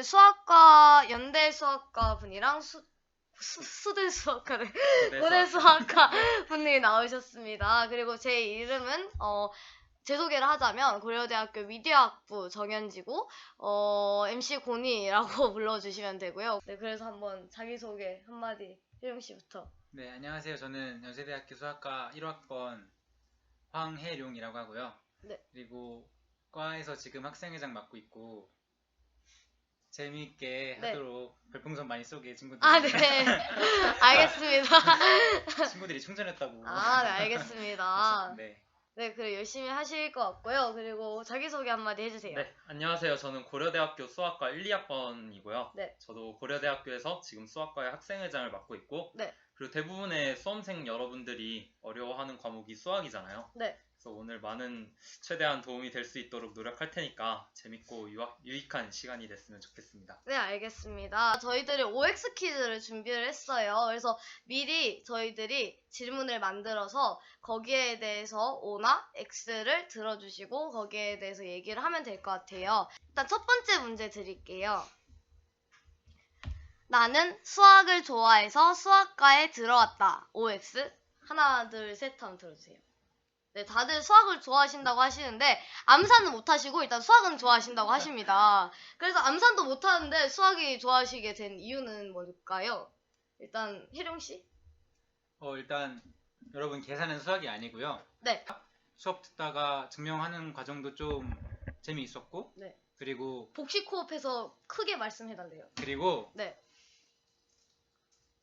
오늘 수학과 연대 수학과 분이랑 수, 수, 수대 수학과를 고대 수학과 분들이 나오셨습니다. 그리고 제 이름은 어, 제 소개를 하자면 고려대학교 미디어학부 정현지고 어, MC 고니라고 불러주시면 되고요. 네, 그래서 한번 자기소개 한마디 혜영 씨부터. 네, 안녕하세요. 저는 연세대학교 수학과 1학번 황혜룡이라고 하고요. 네. 그리고 과에서 지금 학생회장 맡고 있고 재미있게 네. 하도록 별풍선 많이 쏘게 친구들. 아, 네. 알겠습니다. 친구들이 충전했다고. 아, 네, 알겠습니다. 네. 네, 그래 열심히 하실 것 같고요. 그리고 자기소개 한마디 해주세요. 네, 안녕하세요. 저는 고려대학교 수학과 1, 2학번이고요. 네. 저도 고려대학교에서 지금 수학과의 학생회장을 맡고 있고, 네. 그리고 대부분의 수험생 여러분들이 어려워하는 과목이 수학이잖아요. 네. 그래서 오늘 많은 최대한 도움이 될 수 있도록 노력할 테니까 재밌고 유학, 유익한 시간이 됐으면 좋겠습니다. 네, 알겠습니다. 저희들이 OX 퀴즈를 준비를 했어요. 그래서 미리 저희들이 질문을 만들어서 거기에 대해서 O나 X를 들어주시고 거기에 대해서 얘기를 하면 될 것 같아요. 일단 첫 번째 문제 드릴게요. 나는 수학을 좋아해서 수학과에 들어왔다. OX. 하나, 둘, 셋 하면 들어주세요. 네, 다들 수학을 좋아하신다고 하시는데 암산은 못하시고 일단 수학은 좋아하신다고 하십니다. 그래서 암산도 못하는데 수학이 좋아하시게 된 이유는 뭘까요? 일단 혜령 씨. 어, 일단 여러분 계산은 수학이 아니고요. 네. 수업 듣다가 증명하는 과정도 좀 재미있었고 네. 그리고 복식 코업해서 크게 말씀해달래요. 그리고 네.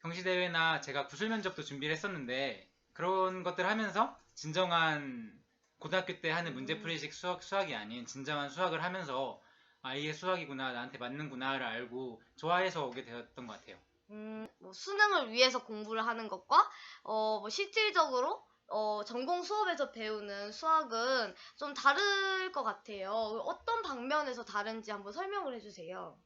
경시대회나 제가 구술 면접도 준비를 했었는데 그런 것들 하면서 진정한 고등학교 때 하는 문제풀이식 수학, 수학이 아닌 진정한 수학을 하면서 아 이게 수학이구나 나한테 맞는구나를 알고 좋아해서 오게 되었던 것 같아요. 음, 뭐 수능을 위해서 공부를 하는 것과 어, 뭐 실질적으로 어, 전공 수업에서 배우는 수학은 좀 다를 것 같아요. 어떤 방면에서 다른지 한번 설명을 해주세요.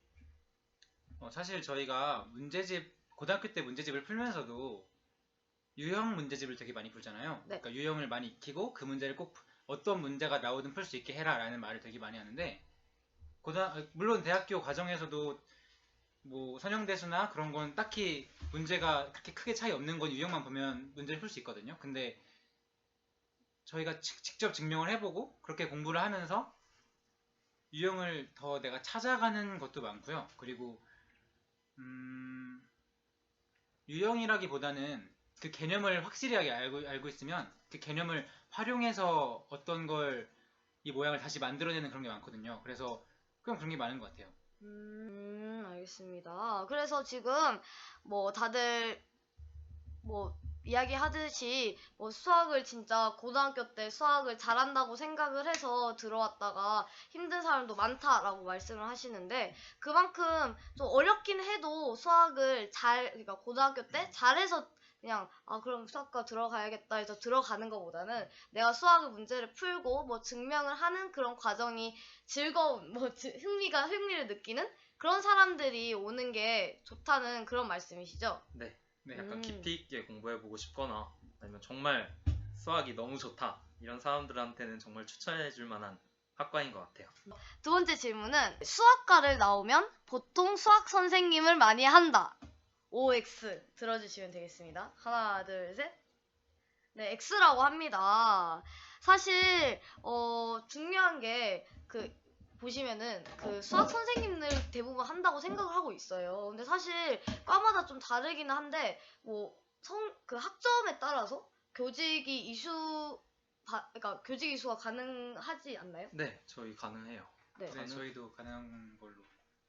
어, 사실 저희가 문제집 고등학교 때 문제집을 풀면서도 유형 문제집을 되게 많이 풀잖아요. 네. 그러니까 유형을 많이 익히고 그 문제를 꼭 푸- 어떤 문제가 나오든 풀 수 있게 해라라는 말을 되게 많이 하는데 고등 물론 대학교 과정에서도 뭐 선형대수나 그런 건 딱히 문제가 그렇게 크게 차이 없는 건 유형만 보면 문제를 풀 수 있거든요. 근데 저희가 직- 직접 증명을 해보고 그렇게 공부를 하면서 유형을 더 내가 찾아가는 것도 많고요. 그리고 음, 유형이라기보다는 그 개념을 확실하게 알고, 알고 있으면 그 개념을 활용해서 어떤 걸 이 모양을 다시 만들어내는 그런 게 많거든요. 그래서 그냥 그런 게 많은 것 같아요. 음, 알겠습니다. 그래서 지금 뭐 다들 뭐 이야기하듯이 뭐 수학을 진짜 고등학교 때 수학을 잘한다고 생각을 해서 들어왔다가 힘든 사람도 많다라고 말씀을 하시는데 그만큼 좀 어렵긴 해도 수학을 잘 그러니까 고등학교 때 잘해서 그냥 아 그럼 수학과 들어가야겠다 해서 들어가는 것보다는 내가 수학의 문제를 풀고 뭐 증명을 하는 그런 과정이 즐거운 뭐 지- 흥미가 흥미를 느끼는 그런 사람들이 오는 게 좋다는 그런 말씀이시죠? 네, 네 약간 음. 깊이 있게 공부해보고 싶거나 아니면 정말 수학이 너무 좋다 이런 사람들한테는 정말 추천해줄 만한 학과인 것 같아요. 두 번째 질문은 수학과를 나오면 보통 수학 선생님을 많이 한다. OX 들어주시면 되겠습니다. 하나, 둘, 셋. 네, X라고 합니다. 사실 어 중요한 게 그 보시면은 그 수학 선생님들 대부분 한다고 생각을 하고 있어요. 근데 사실 과마다 좀 다르기는 한데 뭐 성 그 학점에 따라서 교직이 이수 바, 그러니까 교직 이수가 가능하지 않나요? 네, 저희 가능해요. 네. 네, 저희도 가능한 걸로.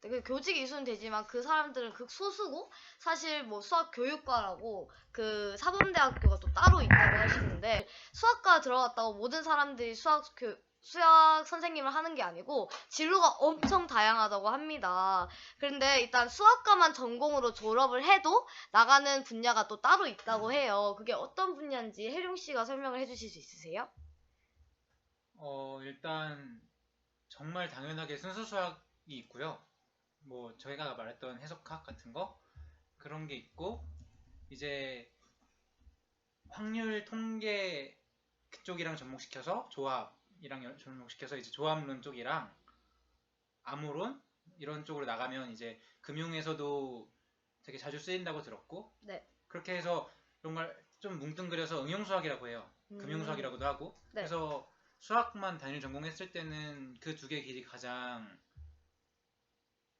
네, 그 교직 이수는 되지만 그 사람들은 극소수고 사실 뭐 수학 교육과라고 그 사범대학교가 또 따로 있다고 하시는데 수학과 들어갔다고 모든 사람들이 수학 교 수학 선생님을 하는 게 아니고 진로가 엄청 다양하다고 합니다. 그런데 일단 수학과만 전공으로 졸업을 해도 나가는 분야가 또 따로 있다고 해요. 그게 어떤 분야인지 혜룡 씨가 설명을 해주실 수 있으세요? 어, 일단 정말 당연하게 순수 수학이 있고요. 뭐 저희가 말했던 해석학 같은 거 그런 게 있고 이제 확률 통계 그쪽이랑 접목시켜서 조합 이랑 연- 접목시켜서 이제 조합론 쪽이랑 암호론 이런 쪽으로 나가면 이제 금융에서도 되게 자주 쓰인다고 들었고 네. 그렇게 해서 이런 걸좀 뭉뚱그려서 응용수학이라고 해요. 음. 금융수학이라고도 하고 네. 그래서 수학만 단일 전공했을 때는 그 두개 길이 가장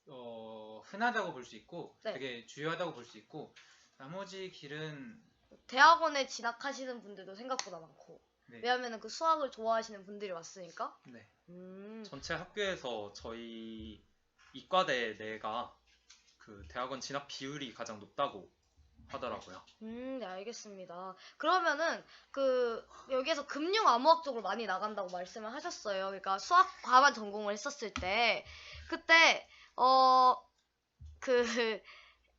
어, 흔하다고 볼 수 있고 네. 되게 주요하다고 볼 수 있고 나머지 길은 대학원에 진학하시는 분들도 생각보다 많고 네. 왜냐면은 그 수학을 좋아하시는 분들이 왔으니까. 네. 음. 전체 학교에서 저희 이과대 내가 그 대학원 진학 비율이 가장 높다고 하더라고요. 음, 네, 알겠습니다. 그러면은 그 여기에서 금융 암호학 쪽으로 많이 나간다고 말씀을 하셨어요. 그러니까 수학 과만 전공을 했었을 때 그때 어그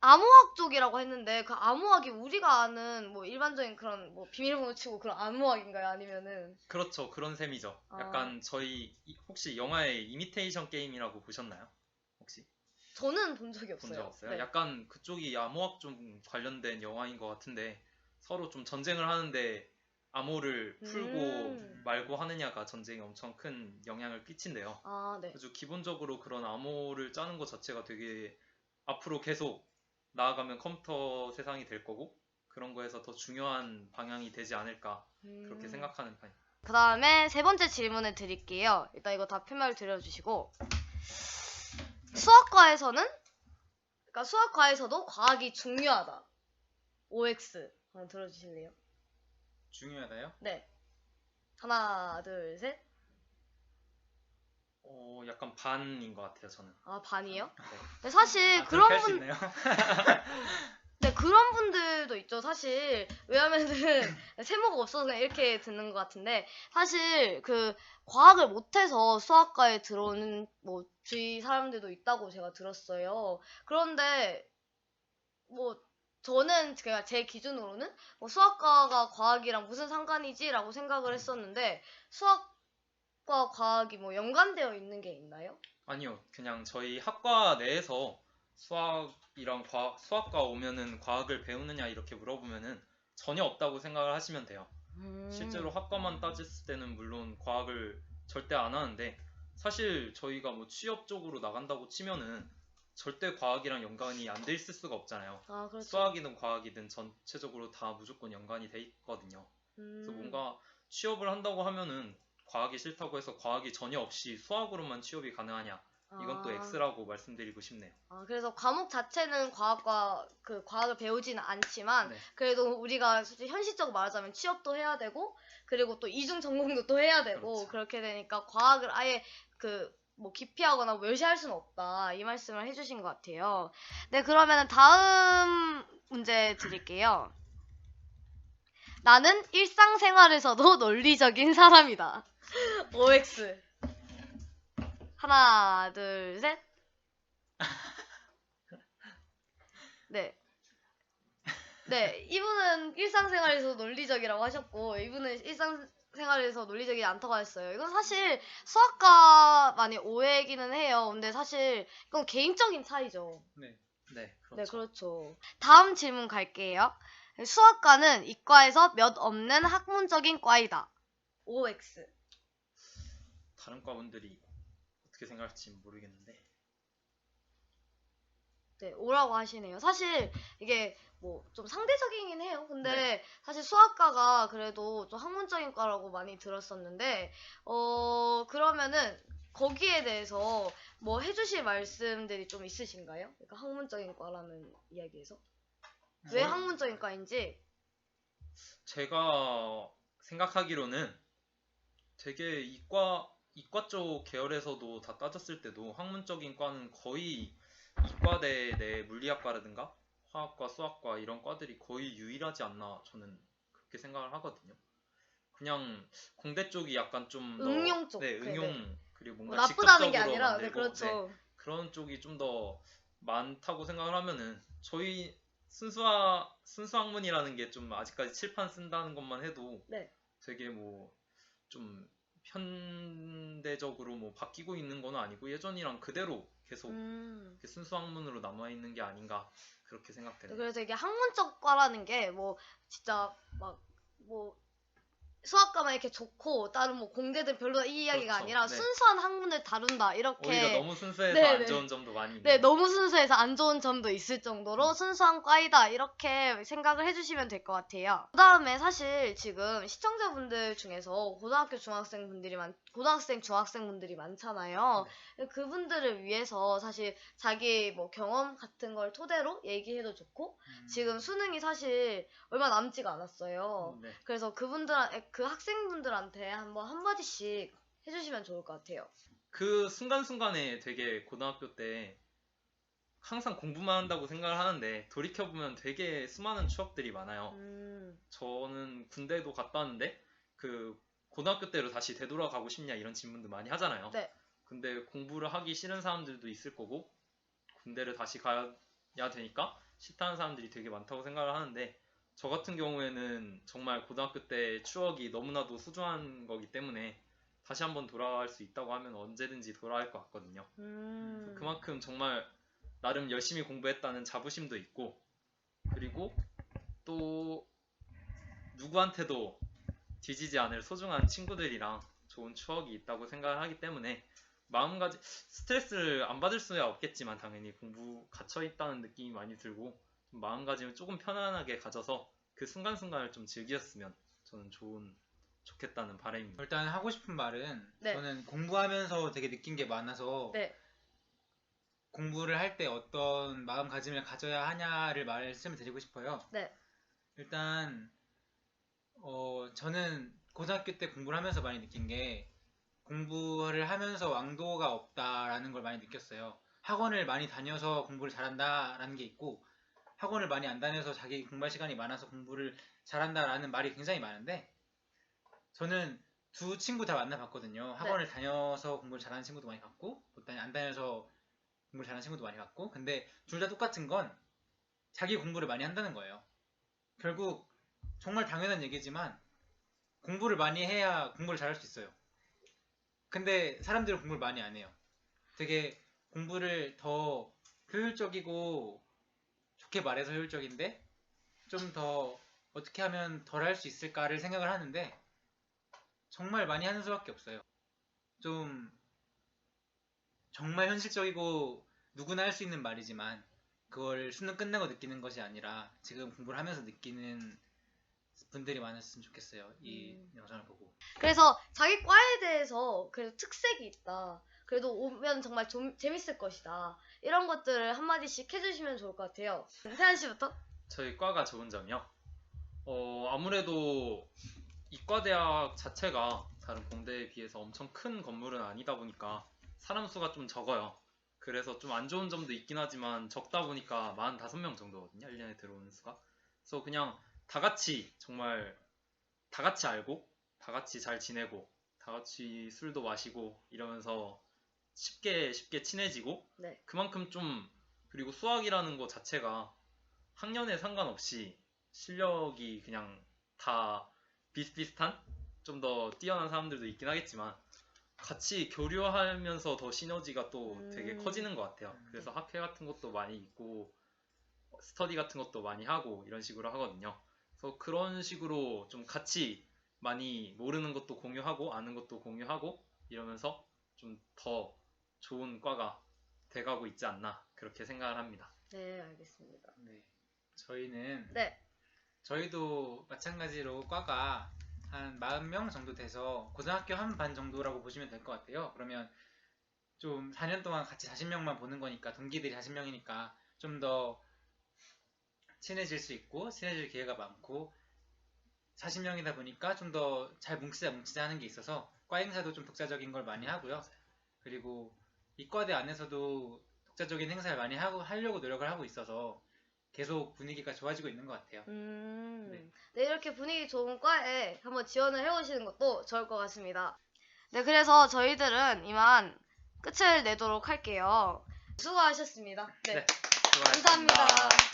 암호학 쪽이라고 했는데 그 암호학이 우리가 아는 뭐 일반적인 그런 뭐 비밀번호 치고 그런 암호학인가요? 아니면은 그렇죠. 그런 셈이죠. 아. 약간 저희 이- 혹시 영화의 이미테이션 게임이라고 보셨나요? 혹시 저는 본 적이 본 없어요. 적 없어요? 네. 약간 그쪽이 암호학 좀 관련된 영화인 것 같은데 서로 좀 전쟁을 하는데 암호를 풀고 음. 말고 하느냐가 전쟁에 엄청 큰 영향을 끼친대요. 아, 네. 아주 기본적으로 그런 암호를 짜는 것 자체가 되게 앞으로 계속 나아가면 컴퓨터 세상이 될 거고 그런 거에서 더 중요한 방향이 되지 않을까 그렇게 음. 생각하는 편이에요. 그 다음에 세 번째 질문을 드릴게요. 일단 이거 다 표명을 드려주시고 수학과에서는 그러니까 수학과에서도 과학이 중요하다. OX 한번 들어주실래요? 중요하다요. 네. 하나, 둘, 셋. 어, 약간 반인 것 같아요, 저는. 아 반이에요? 네. 근데 사실 아, 그런 그렇게 할수 분, 있네요. 네 그런 분들도 있죠. 사실 왜냐면은 세모가 없어서 그냥 이렇게 듣는 것 같은데 사실 그 과학을 못해서 수학과에 들어오는 뭐 주위 사람들도 있다고 제가 들었어요. 그런데 뭐 저는 제가 제 기준으로는 뭐 수학과가 과학이랑 무슨 상관이지라고 생각을 했었는데 수학 과 과학이 뭐 연관되어 있는 게 있나요? 아니요, 그냥 저희 학과 내에서 수학이랑 과학, 수학과 오면은 과학을 배우느냐 이렇게 물어보면은 전혀 없다고 생각을 하시면 돼요. 음. 실제로 학과만 따졌을 때는 물론 과학을 절대 안 하는데 사실 저희가 뭐 취업 쪽으로 나간다고 치면은 절대 과학이랑 연관이 안 돼 있을 수가 없잖아요. 아 그렇죠. 수학이든 과학이든 전체적으로 다 무조건 연관이 돼 있거든요. 그래서 음. 뭔가 취업을 한다고 하면은 과학이 싫다고 해서 과학이 전혀 없이 수학으로만 취업이 가능하냐? 이건 또 아. X라고 말씀드리고 싶네요. 아, 그래서 과목 자체는 과학과 그 과학을 배우지는 않지만 네. 그래도 우리가 솔직히 현실적으로 말하자면 취업도 해야 되고 그리고 또 이중 전공도 또 해야 되고 그렇죠. 그렇게 되니까 과학을 아예 그 뭐 기피하거나 멸시할 수는 없다 이 말씀을 해주신 것 같아요. 네 그러면 다음 문제 드릴게요. 나는 일상생활에서도 논리적인 사람이다. OX 하나 둘 셋. 네. 네, 이분은 일상생활에서 논리적이라고 하셨고, 이분은 일상생활에서 논리적이지 않다고 하셨어요. 이건 사실 수학과만의 오해이기는 해요. 근데 사실 이건 개인적인 차이죠. 네. 네, 그렇죠. 네, 그렇죠. 다음 질문 갈게요. 수학과는 이과에서 몇 없는 학문적인 과이다. OX. 다른 과분들이 어떻게 생각할지 모르겠는데 네, 오라고 하시네요. 사실 이게 뭐 좀 상대적이긴 해요. 근데 네. 사실 수학과가 그래도 좀 학문적인 과라고 많이 들었었는데 어 그러면은 거기에 대해서 뭐 해주실 말씀들이 좀 있으신가요? 그러니까 학문적인 과라는 이야기에서 왜 뭘- 학문적인 과인지 제가 생각하기로는 되게 이과 이과 쪽 계열에서도 다 따졌을 때도 학문적인 과는 거의 이과대 내 물리학과라든가 화학과, 수학과 이런 과들이 거의 유일하지 않나 저는 그렇게 생각을 하거든요. 그냥 공대 쪽이 약간 좀 더- 응용 쪽. 네, 네, 응용 네. 그리고 뭐 뭔가 나쁘다는 게 아니라 네, 만들고, 그렇죠. 네, 그런 쪽이 좀 더 많다고 생각을 하면은 저희 순수학 순수학문이라는 게 좀 아직까지 칠판 쓴다는 것만 해도 네. 되게 뭐 좀 현대적으로 뭐 바뀌고 있는 건 아니고 예전이랑 그대로 계속 음. 이렇게 순수 학문으로 남아 있는 게 아닌가 그렇게 생각되네요. 그래서 이게 학문적 과라는 게 뭐 진짜 막 뭐 수학과만 이렇게 좋고 다른 뭐 공대들 별로다 이 이야기가 그렇죠. 아니라 네. 순수한 학문을 다룬다 이렇게 오히려 너무 순수해서 네, 안 네. 좋은 점도 많이 있는 네, 것 너무 순수해서 안 좋은 점도 있을 정도로 순수한 과이다. 이렇게 생각을 해주시면 될 것 같아요. 그 다음에 사실 지금 시청자분들 중에서 고등학교 중학생 분들이 많, 고등학생, 중학생 분들이 많잖아요. 그분들을 위해서 사실 자기 뭐 경험 같은 걸 토대로 얘기해도 좋고, 음, 지금 수능이 사실 얼마 남지가 않았어요. 네. 그래서 그분들, 그 학생분들한테 한번 한마디씩 해주시면 좋을 것 같아요. 그 순간순간에 되게 고등학교 때 항상 공부만 한다고 생각을 하는데 돌이켜보면 되게 수많은 추억들이 많아요. 음, 저는 군대도 갔다 왔는데 그 고등학교 때로 다시 되돌아가고 싶냐 이런 질문도 많이 하잖아요. 네. 근데 공부를 하기 싫은 사람들도 있을 거고 군대를 다시 가야 되니까 싫다는 사람들이 되게 많다고 생각을 하는데 저 같은 경우에는 정말 고등학교 때 추억이 너무나도 소중한 거기 때문에 다시 한번 돌아갈 수 있다고 하면 언제든지 돌아갈 것 같거든요. 음. 그만큼 정말 나름 열심히 공부했다는 자부심도 있고 그리고 또 누구한테도 뒤지지 않을 소중한 친구들이랑 좋은 추억이 있다고 생각을 하기 때문에 마음가짐 스트레스를 안 받을 수야 없겠지만 당연히 공부 갇혀 있다는 느낌이 많이 들고 좀 마음가짐을 조금 편안하게 가져서 그 순간순간을 좀 즐겼으면 저는 좋은 좋겠다는 바람입니다. 일단 하고 싶은 말은 네. 저는 공부하면서 되게 느낀 게 많아서 네. 공부를 할 때 어떤 마음가짐을 가져야 하냐를 말씀을 드리고 싶어요. 네. 일단 어 저는 고등학교 때 공부를 하면서 많이 느낀 게 공부를 하면서 왕도가 없다라는 걸 많이 느꼈어요. 학원을 많이 다녀서 공부를 잘한다라는 게 있고 학원을 많이 안 다녀서 자기 공부할 시간이 많아서 공부를 잘한다라는 말이 굉장히 많은데 저는 두 친구 다 만나봤거든요. 학원을 다녀서 공부를 잘하는 친구도 많이 봤고 안 다녀서 공부를 잘하는 친구도 많이 봤고 근데 둘 다 똑같은 건 자기 공부를 많이 한다는 거예요. 결국 정말 당연한 얘기지만 공부를 많이 해야 공부를 잘할 수 있어요. 근데 사람들은 공부를 많이 안 해요. 되게 공부를 더 효율적이고 좋게 말해서 효율적인데 좀 더 어떻게 하면 덜 할 수 있을까를 생각을 하는데 정말 많이 하는 수밖에 없어요. 좀 정말 현실적이고 누구나 할 수 있는 말이지만 그걸 수능 끝나고 느끼는 것이 아니라 지금 공부를 하면서 느끼는 분들이 많았으면 좋겠어요. 이 음. 영상을 보고. 그래서 자기 과에 대해서 그래도 특색이 있다. 그래도 오면 정말 좀 재밌을 것이다. 이런 것들을 한마디씩 해주시면 좋을 것 같아요. 태연 씨부터? 저희 과가 좋은 점이요. 어, 아무래도 이과대학 자체가 다른 공대에 비해서 엄청 큰 건물은 아니다 보니까 사람 수가 좀 적어요. 그래서 좀 안 좋은 점도 있긴 하지만 적다 보니까 45명 정도거든요. 1년에 들어오는 수가. 그래서 그냥 다 같이 정말 다 같이 알고 다 같이 잘 지내고 다 같이 술도 마시고 이러면서 쉽게 쉽게 친해지고 네. 그만큼 좀 그리고 수학이라는 것 자체가 학년에 상관없이 실력이 그냥 다 비슷비슷한 좀 더 뛰어난 사람들도 있긴 하겠지만 같이 교류하면서 더 시너지가 또 되게 음. 커지는 것 같아요. 그래서 학회 같은 것도 많이 있고 스터디 같은 것도 많이 하고 이런 식으로 하거든요. 그래서 그런 식으로 좀 같이 많이 모르는 것도 공유하고 아는 것도 공유하고 이러면서 좀 더 좋은 과가 돼가고 있지 않나 그렇게 생각을 합니다. 네, 알겠습니다. 네. 저희는 네. 저희도 마찬가지로 과가 한 40명 정도 돼서 고등학교 한 반 정도라고 보시면 될 것 같아요. 그러면 좀 4년 동안 같이 40명만 보는 거니까 동기들이 40명이니까 좀 더 친해질 수 있고 친해질 기회가 많고 40명이다 보니까 좀 더 잘 뭉치자 뭉치자 하는 게 있어서 과 행사도 좀 독자적인 걸 많이 하고요. 그리고 이과대 안에서도 독자적인 행사를 많이 하고 하려고 노력을 하고 있어서 계속 분위기가 좋아지고 있는 것 같아요. 음, 네. 네. 이렇게 분위기 좋은 과에 한번 지원을 해오시는 것도 좋을 것 같습니다. 네, 그래서 저희들은 이만 끝을 내도록 할게요. 수고하셨습니다. 네, 네, 수고하셨습니다. 감사합니다.